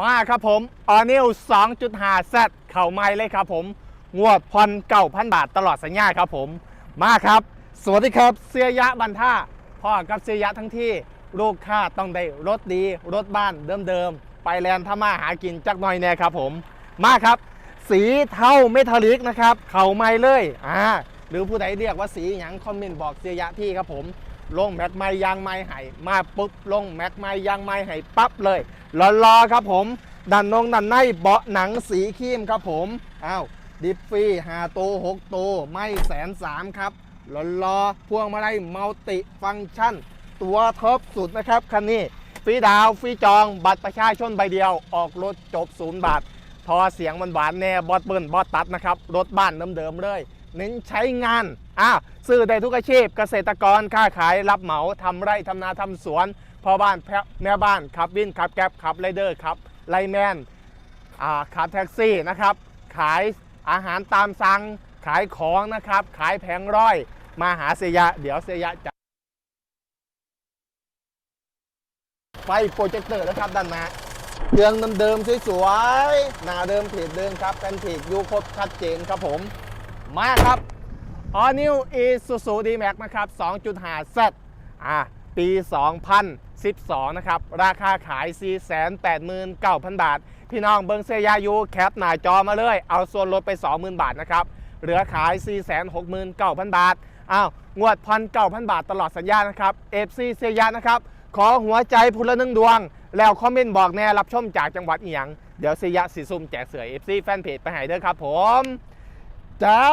มาครับผมออนิว2.5 Z เข่าไม้เลยครับผมงวดพอนเก่าพันบาทตลอดสัญญาครับผม มาครับ สวัสดีครับ เสียยะบันท่าพ่อกับเสียยะทั้งที่ลูกค้าต้องได้รถดีรถบ้านเดิมๆ ไปแลนด์ถ้ามาหากินจักหน่อยแน่ครับผม มาครับ สีเทาเมทัลลิกนะครับ เข่าไม้เลยอ่าหรือผู้ใดเรียกว่าสีหยังคอมเมนต์บอกเสียยะที่ครับผม ลงแม็กไม้ยางไม้ไห่มาปุ๊บลงแม็กไม้ยางไม้ไห่ปั๊บเลยรอๆครับผมดันนงดันในเบาะหนังสีครีมครับผมอ้าวดิฟฟี่หาโตหกโตไม่แสนสามครับรอๆพวงมาลัยมัลติฟังก์ชัน ตัวท็อปสุดนะครับคันนี้ฟรีดาวฟรีจอง บัตรประชาชนใบเดียว ออกรถจบศูนย์บาท ทอเสียงมันหวานแน่บอสเบิ้ลบอสตัดนะครับ รถบ้านเดิมๆเลย เน้นใช้งานอะซื้อได้ทุกอาชีพ เกษตรกรค้าขายรับเหมาทำไร่ทำนาทำสวนพ่อบ้านแม่บ้านขับวินขับแก๊บขับไรเดอร์ขับไลแมนอ่าขับแท็กซี่นะครับ ขายอาหารตามสั่งขายของนะครับ ขายแผงร้อย มาหาเสียะ เดี๋ยวเสียยะจะไฟโปรเจคเตอร์นะครับด้านหน้า เครื่องเดิมๆสวยๆหน้าเดิมเพจเดิมครับกันเพจยูครบชัดเจนครับผม มาครับ All New Isuzu D-Max นะครับ 2.5 Z อะปี 2012 นะครับ ราคาขาย 489,000 บาท พี่น้องเบิงเซียายูแคปหน้าจอมาเลย เอาส่วนลดไป 20,000 บาทนะครับ เหลือขาย 469,000 บาท อ้าว งวดพันเก้าพันบาทตลอดสัญญานะครับ FC เซียานะครับ ขอหัวใจพุละหนึ่งดวง แล้วคอมเมนต์บอกแน่รับชมจากจังหวัดอีหยังเดี๋ยวสิยะสีซุ่มแจกเสือเอฟซีแฟนเพจไปให้เด้อครับผม เจ้า